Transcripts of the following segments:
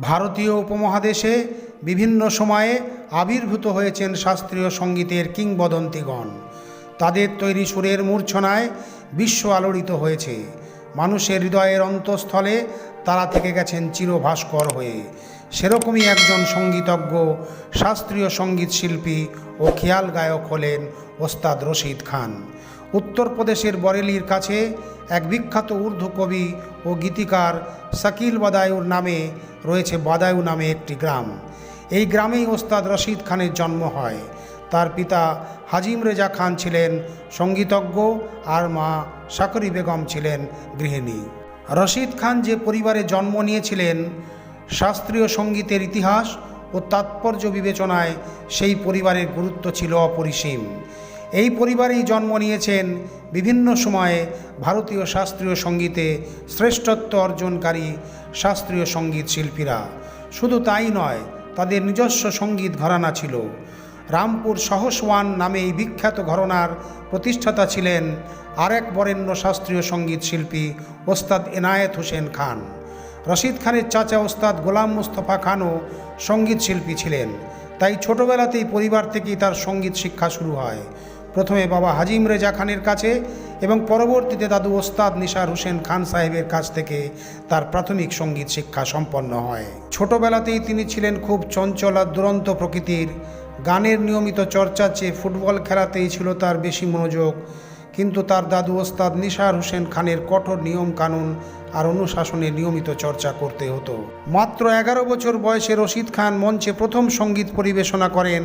ভারতীয় উপমহাদেশে বিভিন্ন সময়ে আবির্ভূত হয়েছেন শাস্ত্রীয় সঙ্গীতের কিংবদন্তিগণ। তাদের তৈরি সুরের মূর্ছনায় বিশ্ব আলোড়িত হয়েছে। মানুষের হৃদয়ের অন্তঃস্থলে তারা থেকে গেছেন চিরভাস্কর হয়ে। সেরকমই একজন সঙ্গীতজ্ঞ, শাস্ত্রীয় সংগীত শিল্পী ও খেয়াল গায়ক হলেন ওস্তাদ রশিদ খান। উত্তরপ্রদেশের বরেলির কাছে এক বিখ্যাত উর্দু কবি ও গীতিকার শাকিল বাদায়ুর নামে রয়েছে বাদায়ু নামে একটি গ্রাম। এই গ্রামেই ওস্তাদ রশিদ খানের জন্ম হয়। তার পিতা হাজিম রেজা খান ছিলেন সঙ্গীতজ্ঞ আর মা সাকরি বেগম ছিলেন গৃহিণী। রশিদ খান যে পরিবারে জন্ম নিয়েছিলেন, শাস্ত্রীয় সঙ্গীতের ইতিহাস ও তাৎপর্য বিবেচনায় সেই পরিবারের গুরুত্ব ছিল অপরিসীম। এই পরিবারেই জন্ম নিয়েছেন বিভিন্ন সময়ে ভারতীয় শাস্ত্রীয় সঙ্গীতে শ্রেষ্ঠত্ব অর্জনকারী শাস্ত্রীয় সংগীত শিল্পীরা। শুধু তাই নয়, তাদের নিজস্ব সংগীত ঘরানা ছিল। রামপুর সহসওয়ান নামে এই বিখ্যাত ঘরনার প্রতিষ্ঠাতা ছিলেন আরেক বরেণ্য শাস্ত্রীয় সংগীত শিল্পী ওস্তাদ এনায়েত হোসেন খান। রশিদ খানের চাচা ওস্তাদ গোলাম মুস্তফা খানও সংগীত শিল্পী ছিলেন। তাই ছোটবেলাতেই পরিবার থেকেই তার সংগীত শিক্ষা শুরু হয়। প্রথমে বাবা হাজিম রেজা খানের কাছে এবং পরবর্তীতে দাদু ওস্তাদ নিসার হোসেন খান সাহেবের কাছ থেকে তার প্রাথমিক সংগীত শিক্ষা সম্পন্ন হয়। ছোটবেলাতেই তিনি ছিলেন খুব চঞ্চল আর দুরন্ত প্রকৃতির। গানের নিয়মিত চর্চার চেয়ে ফুটবল খেলাতেই ছিল তার বেশি মনোযোগ। কিন্তু তার দাদু ওস্তাদ নিসার হোসেন খানের কঠোর নিয়ম কানুন আর অনুশাসনে নিয়মিত চর্চা করতে হতো। মাত্র এগারো বছর বয়সে রশিদ খান মঞ্চে প্রথম সংগীত পরিবেশনা করেন।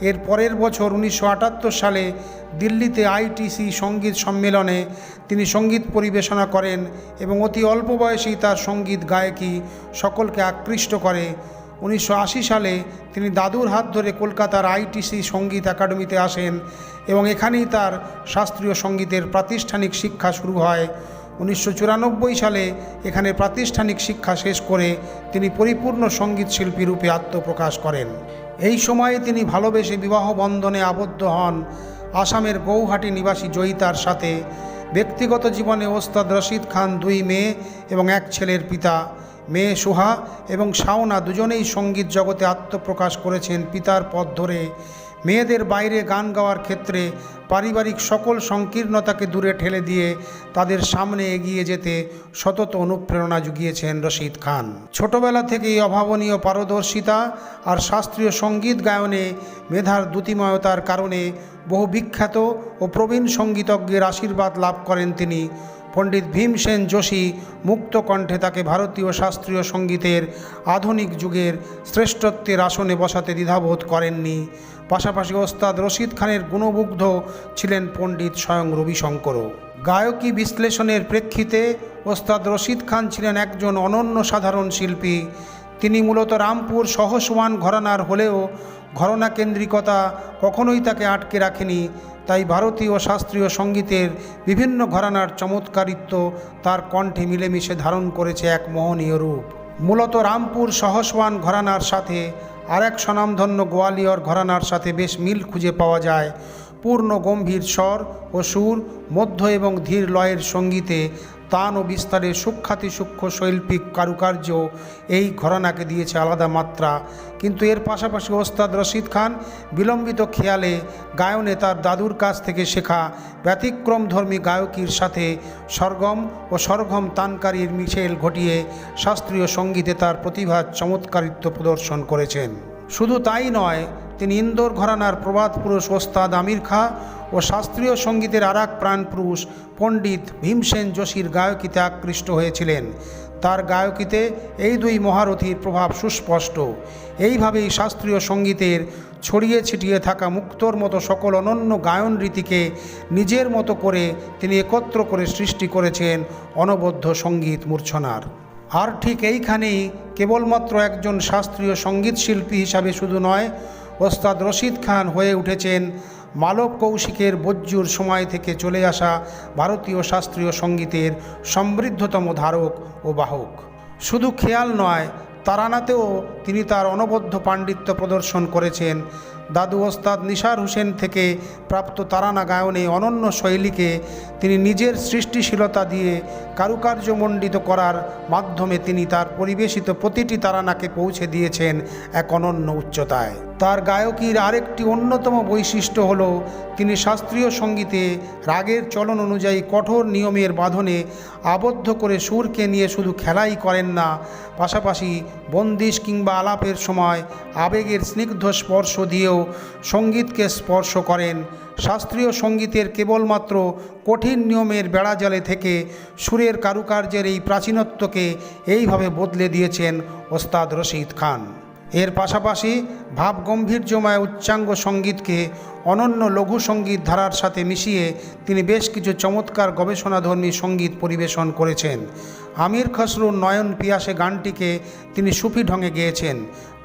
এর পরের বছর উনিশশো আটাত্তর সালে দিল্লিতে আইটিসি সংগীত সম্মেলনে তিনি সংগীত পরিবেশনা করেন এবং অতি অল্প বয়সেই তার সংগীত গায়কী সকলকে আকৃষ্ট করে। উনিশশো আশি সালে তিনি দাদুর হাত ধরে কলকাতার আইটিসি সংগীত একাডেমিতে আসেন এবং এখানেই তার শাস্ত্রীয় সঙ্গীতের প্রাতিষ্ঠানিক শিক্ষা শুরু হয়। উনিশশো চুরানব্বই সালে এখানে প্রাতিষ্ঠানিক শিক্ষা শেষ করে তিনি পরিপূর্ণ সংগীত শিল্পী রূপে আত্মপ্রকাশ করেন। এই সময়ে তিনি ভালোবেসে বিবাহ বন্ধনে আবদ্ধ হন আসামের গৌহাটি নিবাসী জয়িতার সাথে। ব্যক্তিগত জীবনে ওস্তাদ রশিদ খান দুই মেয়ে এবং এক ছেলের পিতা, মেয়ে সোহা এবং শাওনা দুজনেই সংগীত জগতে আত্মপ্রকাশ করেছেন পিতার পথ ধরে। মেয়েদের বাইরে গান গাওয়ার ক্ষেত্রে পারিবারিক সকল সংকীর্ণতাকে দূরে ঠেলে দিয়ে তাদের সামনে এগিয়ে যেতে সতত অনুপ্রেরণা জুগিয়েছেন রশিদ খান। ছোটবেলা থেকেই অভাবনীয় পারদর্শিতা আর শাস্ত্রীয় সংগীত গায়নে মেধার দ্যুতিময়তার কারণে বহু বিখ্যাত ও প্রবীণ সঙ্গীতজ্ঞের আশীর্বাদ লাভ করেন তিনি। পণ্ডিত ভীমসেন যোশী মুক্ত কণ্ঠে তাকে ভারতীয় শাস্ত্রীয় সঙ্গীতের আধুনিক যুগের শ্রেষ্ঠত্বের আসনে বসাতে দ্বিধাবোধ করেননি। পাশাপাশি ওস্তাদ রশিদ খানের গুণমুগ্ধ ছিলেন পণ্ডিত স্বয়ং রবিশঙ্করও। গায়কী বিশ্লেষণের প্রেক্ষিতে ওস্তাদ রশিদ খান ছিলেন একজন অনন্য সাধারণ শিল্পী। তিনি মূলত রামপুর সহসওয়ান ঘরানার হলেও ঘরনা কেন্দ্রিকতা কখনোই তাকে আটকে রাখেনি, তাই ভারতীয় শাস্ত্রীয় সঙ্গীতের বিভিন্ন ঘরানার চমৎকারিত্ব তার কণ্ঠে মিলেমিশে ধারণ করেছে এক মোহনীয় রূপ। মূলত রামপুর সহসওয়ান ঘরানার সাথে আরেক স্বনামধন্য গোয়ালিয়র ঘরানার সাথে বেশ মিল খুঁজে পাওয়া যায়। পূর্ণ গম্ভীর স্বর ও সুর, মধ্য এবং ধীর লয়ের সঙ্গীতে তান ও বিস্তারে সূক্ষাতি সূক্ষ্ম শৈল্পিক কারুকার্য এই ঘরানাকে দিয়েছে আলাদা মাত্রা। কিন্তু এর পাশাপাশি ওস্তাদ রশিদ খান বিলম্বিত খেয়ালে গায়নে তার দাদুর কাছ থেকে শেখা ব্যতিক্রমধর্মী গায়কীর সাথে সরগম ও সরগম তানকারীর মিশেল ঘটিয়ে শাস্ত্রীয় সঙ্গীতে তার প্রতিভার চমৎকারিত্ব প্রদর্শন করেছেন। শুধু তাই নয়, তিনি ইন্দোর ঘরানার প্রবাদ পুরুষ ওস্তাদ আমির খা ও শাস্ত্রীয় সঙ্গীতের আর এক প্রাণপুরুষ পণ্ডিত ভীমসেন যোশীর গায়কিতে আকৃষ্ট হয়েছিলেন। তার গায়কিতে এই দুই মহারথীর প্রভাব সুস্পষ্ট। এইভাবেই শাস্ত্রীয় সঙ্গীতের ছড়িয়ে ছিটিয়ে থাকা মুক্তর মতো সকল অনন্য গায়ন রীতিকে নিজের মতো করে তিনি একত্র করে সৃষ্টি করেছেন অনবদ্য সংগীত মূর্ছনার। আর ঠিক এইখানেই কেবলমাত্র একজন শাস্ত্রীয় সংগীত শিল্পী হিসাবে শুধু নয়, ওস্তাদ রশিদ খান হয়ে উঠেছেন মালব কৌশিকের বজ্জুর সময় থেকে চলে আসা ভারতীয় শাস্ত্রীয় সঙ্গীতের সমৃদ্ধতম ধারক ও বাহক। শুধু খেয়াল নয়, তারানাতেও তিনি তার অনবদ্য পাণ্ডিত্য প্রদর্শন করেছেন। দাদু ওস্তাদ নিসার হোসেন থেকে প্রাপ্ত তারানা গায়নে অনন্য শৈলীকে তিনি নিজের সৃষ্টিশীলতা দিয়ে কারুকার্যমণ্ডিত করার মাধ্যমে তিনি তার পরিবেশিত প্রতিটি তারানাকে পৌঁছে দিয়েছেন এক অনন্য উচ্চতায়। তার গায়কীর আরেকটি অন্যতম বৈশিষ্ট্য হল, তিনি শাস্ত্রীয় সঙ্গীতে রাগের চলন অনুযায়ী কঠোর নিয়মের বাঁধনে আবদ্ধ করে সুরকে নিয়ে শুধু খেলাই করেন না, পাশাপাশি বন্দিশ কিংবা আলাপের সময় আবেগের স্নিগ্ধ স্পর্শ দিয়েও সঙ্গীতকে স্পর্শ করেন। শাস্ত্রীয় সঙ্গীতের কেবলমাত্র কঠিন নিয়মের বেড়াজালে থেকে সুরের কারুকার্যের এই প্রাচীনত্বকে এইভাবে বদলে দিয়েছেন ওস্তাদ রশিদ খান। এর পাশাপাশি ভাবগম্ভীর্যময় উচ্চাঙ্গ সঙ্গীতকে অনন্য লঘু সংগীত ধারার সাথে মিশিয়ে তিনি বেশ কিছু চমৎকার গবেষণাধর্মী সংগীত পরিবেশন করেছেন। আমির খসরুর নয়ন পিয়াসে গানটিকে তিনি সুফি ঢঙে গেয়েছেন।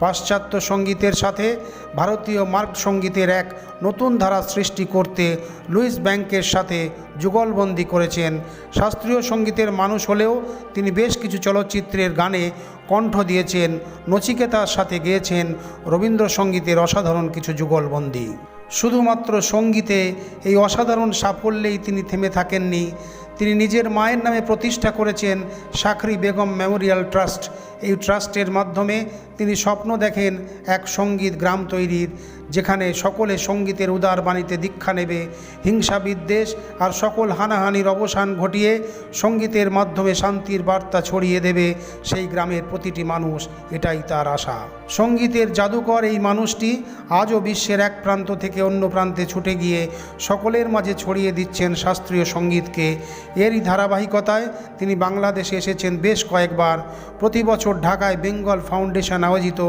পাশ্চাত্য সঙ্গীতের সাথে ভারতীয় মার্গ সঙ্গীতের এক নতুন ধারা সৃষ্টি করতে লুইস ব্যাংকের সাথে যুগলবন্দি করেছেন। শাস্ত্রীয় সঙ্গীতের মানুষ হলেও তিনি বেশ কিছু চলচ্চিত্রের গানে কণ্ঠ দিয়েছেন, নচিকেতার সাথে গেয়েছেন, রবীন্দ্রসঙ্গীতের অসাধারণ কিছু যুগলবন্দি। শুধুমাত্র সঙ্গীতে এই অসাধারণ সাফল্যেই তিনি থেমে থাকেননি তিনি নিজের মায়ের নামে প্রতিষ্ঠা করেছেন সাকরি বেগম মেমোরিয়াল ট্রাস্ট। এই ট্রাস্টের মাধ্যমে তিনি স্বপ্ন দেখেন এক সংগীত গ্রাম তৈরির। যেখানে সকলে সঙ্গীতের উদার বাণীতে দীক্ষা নেবে, হিংসা বিদ্বেষ আর সকল হানাহানির অবসান ঘটিয়ে সঙ্গীতের মাধ্যমে শান্তির বার্তা ছড়িয়ে দেবে সেই গ্রামের প্রতিটি মানুষ, এটাই তার আশা। সঙ্গীতের জাদুকর এই মানুষটি আজও বিশ্বের এক প্রান্ত থেকে অন্য প্রান্তে ছুটে গিয়ে সকলের মাঝে ছড়িয়ে দিচ্ছেন শাস্ত্রীয় সঙ্গীতকে। এরই ধারাবাহিকতায় তিনি বাংলাদেশে এসেছেন বেশ কয়েকবার। প্রতি বছর ঢাকায় বেঙ্গল ফাউন্ডেশন আয়োজিত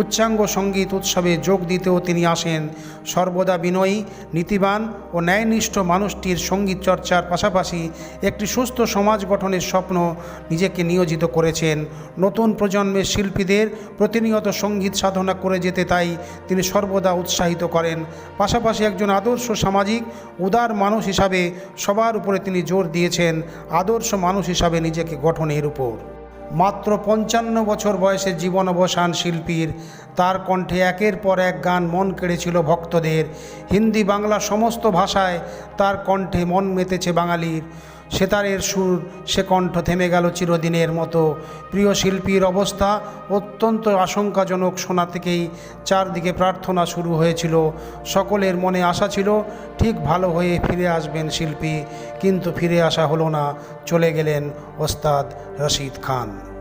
উচ্চাঙ্গ সংগীত উৎসবে যোগ দিতেও তিনি আসেন। সর্বদা বিনয়ী, নীতিবান ও ন্যায়নিষ্ঠ মানুষটির সংগীত চর্চার পাশাপাশি একটি সুস্থ সমাজ গঠনের স্বপ্ন নিজেকে নিয়োজিত করেছেন। নতুন প্রজন্মের শিল্পীদের প্রতিনিয়ত সংগীত সাধনা করে যেতে তাই তিনি সর্বদা উৎসাহিত করেন। পাশাপাশি একজন আদর্শ সামাজিক, উদার মানুষ হিসাবে সবার উপরে তিনি জোর দিয়েছেন। আদর্শ মানুষ হিসাবে নিজেকে গঠনের উপর। মাত্র পঞ্চান্ন বছর বয়সে জীবন অবসান শিল্পীর। তার কণ্ঠে একের পর এক গান মন কেড়েছিল ভক্তদের। হিন্দি বাংলা সমস্ত ভাষায় তার কণ্ঠে মন মেতেছে বাঙালির। সেতারের সুর, সে কণ্ঠ থেমে গেল চিরদিনের মতো। প্রিয় শিল্পীর অবস্থা অত্যন্ত আশঙ্কাজনক শোনা থেকেই চারদিকে প্রার্থনা শুরু হয়েছিল। সকলের মনে আশা ছিল, ঠিক ভালো হয়ে ফিরে আসবেন শিল্পী, কিন্তু ফিরে আসা হলো না। চলে গেলেন ওস্তাদ রশিদ খান।